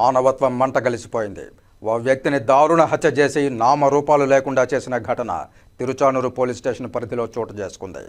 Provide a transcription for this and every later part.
మానవత్వం మంట కలిసిపోయింది. ఓ వ్యక్తిని దారుణ హత్య చేసి నామరూపాలు లేకుండా చేసిన ఘటన తిరుచానూరు పోలీస్ స్టేషన్ పరిధిలో చోటు చేసుకుంది.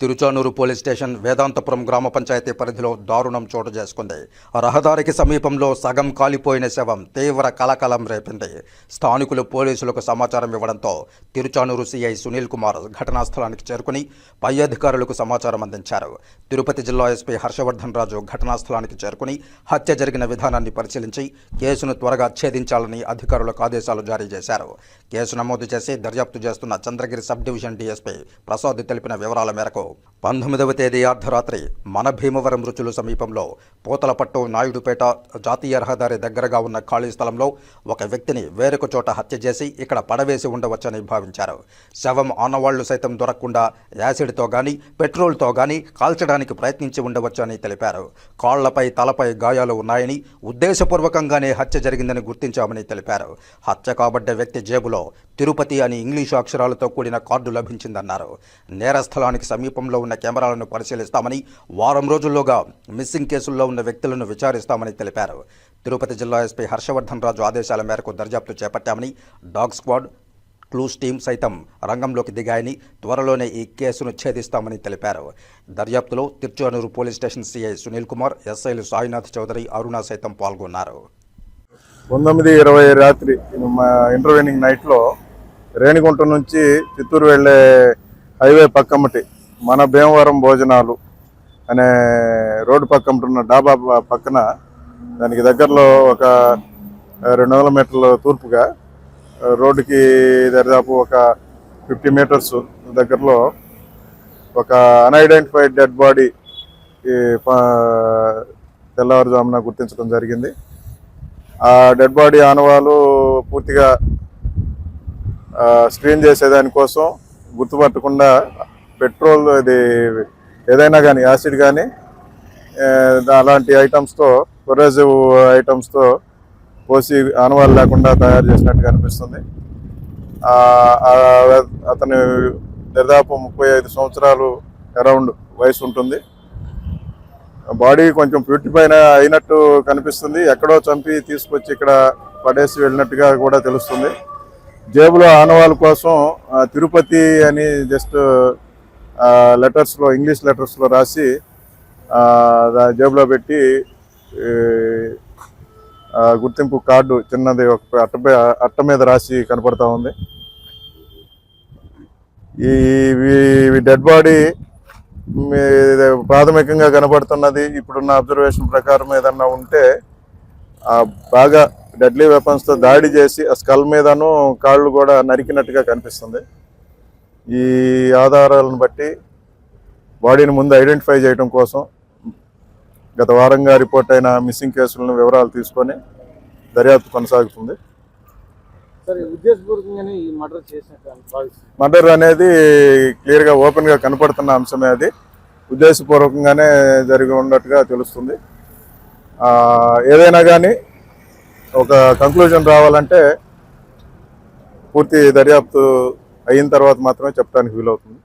తిరుచానూరు పోలీస్ స్టేషన్ వేదాంతపురం గ్రామ పంచాయతీ పరిధిలో దారుణం చోటు చేసుకుంది. రహదారికి సమీపంలో సగం కాలిపోయిన శవం తీవ్ర కలకలం రేపింది. స్థానికులు పోలీసులకు సమాచారం ఇవ్వడంతో తిరుచానూరు సిఐ సునీల్ కుమార్ ఘటనా స్థలానికి చేరుకుని పై అధికారులకు సమాచారం అందించారు. తిరుపతి జిల్లా ఎస్పీ హర్షవర్ధన్ రాజు ఘటనా స్థలానికి చేరుకుని హత్య జరిగిన విధానాన్ని పరిశీలించి కేసును త్వరగా ఛేదించాలని అధికారులకు ఆదేశాలు జారీ చేశారు. కేసు నమోదు చేసి దర్యాప్తు చేస్తున్న Chandragiri sub division DSP Prasad తెలిపిన వివరాల మేరకు పంతొమ్మిదవ తేదీ అర్ధరాత్రి మన భీమవరం రుచులు సమీపంలో పూతలపట్టు నాయుడుపేట జాతీయ రహదారి దగ్గరగా ఉన్న ఖాళీ స్థలంలో ఒక వ్యక్తిని వేరొక చోట హత్య చేసి ఇక్కడ పడవేసి ఉండవచ్చని భావించారు. శవం ఆనవాళ్ళు సైతం దొరకకుండా యాసిడ్తో గాని పెట్రోల్తో గాని కాల్చడానికి ప్రయత్నించి ఉండవచ్చని తెలిపారు. కాళ్ళపై తలపై గాయాలు ఉన్నాయని ఉద్దేశపూర్వకంగానే హత్య జరిగిందని గుర్తించామని తెలిపారు. హత్య కాబడ్డ వ్యక్తి జేబులో తిరుపతి అని ఇంగ్లీషు అక్షరాలతో కూడిన కార్డు లభించిందన్నారు. నేర స్థలానికి సమీపంలో ఉన్న కెమెరాలను పరిశీలిస్తామని వారం రోజుల్లోగా మిస్సింగ్ కేసుల్లో ఉన్న వ్యక్తులను విచారిస్తామని తెలిపారు. తిరుపతి జిల్లా ఎస్పీ హర్షవర్ధన్ రాజు ఆదేశాల మేరకు దర్యాప్తు చేపట్టామని డాగ్ స్క్వాడ్ క్లూస్ టీం సైతం రంగంలోకి దిగాయని త్వరలోనే ఈ కేసును ఛేదిస్తామని తెలిపారు. దర్యాప్తులో Tiruchanur police station CI Sunil Kumar ఎస్ఐలు సాయినాథ్ చౌదరి అరుణ సైతం పాల్గొన్నారు. పంతొమ్మిది ఇరవై రాత్రి మా ఇంటర్వ్యూనింగ్ నైట్లో రేణిగుంట నుంచి చిత్తూరు వెళ్ళే హైవే పక్కమ్మటి మన భీమవరం భోజనాలు అనే రోడ్డు పక్కన ఉన్న డాబా పక్కన దానికి దగ్గరలో ఒక రెండు వందల మీటర్ల తూర్పుగా రోడ్డుకి దరిదాపు ఒక ఫిఫ్టీ మీటర్స్ దగ్గరలో ఒక అన్ఐడెంటిఫైడ్ డెడ్ బాడీ తెల్లవారుజామున గుర్తించడం జరిగింది. ఆ డెడ్ బాడీ ఆనవాలు పూర్తిగా స్క్రీన్ చేసేదానికోసం గుర్తుపట్టకుండా పెట్రోల్ ఇది ఏదైనా కానీ యాసిడ్ కానీ అలాంటి ఐటమ్స్తో కొరేజివ్ ఐటమ్స్తో పోసి ఆనవాళ్ళు లేకుండా తయారు చేసినట్టు కనిపిస్తుంది అతని దాదాపు ముప్పై ఐదు సంవత్సరాలు అరౌండ్ వయసు ఉంటుంది. బాడీ కొంచెం ప్యూటిఫైన అయినట్టు కనిపిస్తుంది. ఎక్కడో చంపి తీసుకొచ్చి ఇక్కడ పడేసి వెళ్ళినట్టుగా కూడా తెలుస్తుంది. జేబులో ఆనవాళ్ళ కోసం తిరుపతి అని జస్ట్ లెటర్స్లో ఇంగ్లీష్ లెటర్స్లో రాసి జేబులో పెట్టి గుర్తింపు కార్డు చిన్నది ఒక అట్ట అట్ట మీద రాసి కనపడతా ఉంది. ఈ డెడ్ బాడీ ప్రాథమికంగా కనబడుతున్నది ఇప్పుడున్న అబ్జర్వేషన్ ప్రకారం ఏదన్నా ఉంటే ఆ బాగా డెడ్లీ వెపన్స్తో దాడి చేసి ఆ స్కల్ మీదను కాళ్ళు కూడా నరికినట్టుగా కనిపిస్తుంది. ఈ ఆధారాలను బట్టి బాడీని ముందు ఐడెంటిఫై చేయడం కోసం గత వారంగా రిపోర్ట్ అయిన మిస్సింగ్ కేసులను వివరాలు తీసుకొని దర్యాప్తు కొనసాగుతుంది. మర్డర్ అనేది క్లియర్గా ఓపెన్గా కనపడుతున్న అంశమే అది. ఉద్దేశపూర్వకంగానే జరిగి ఉన్నట్టుగా తెలుస్తుంది. ఏదైనా కానీ ఒక కంక్లూజన్ రావాలంటే పూర్తి దర్యాప్తు అయిన తర్వాత మాత్రమే చెప్పడానికి వీలవుతుంది.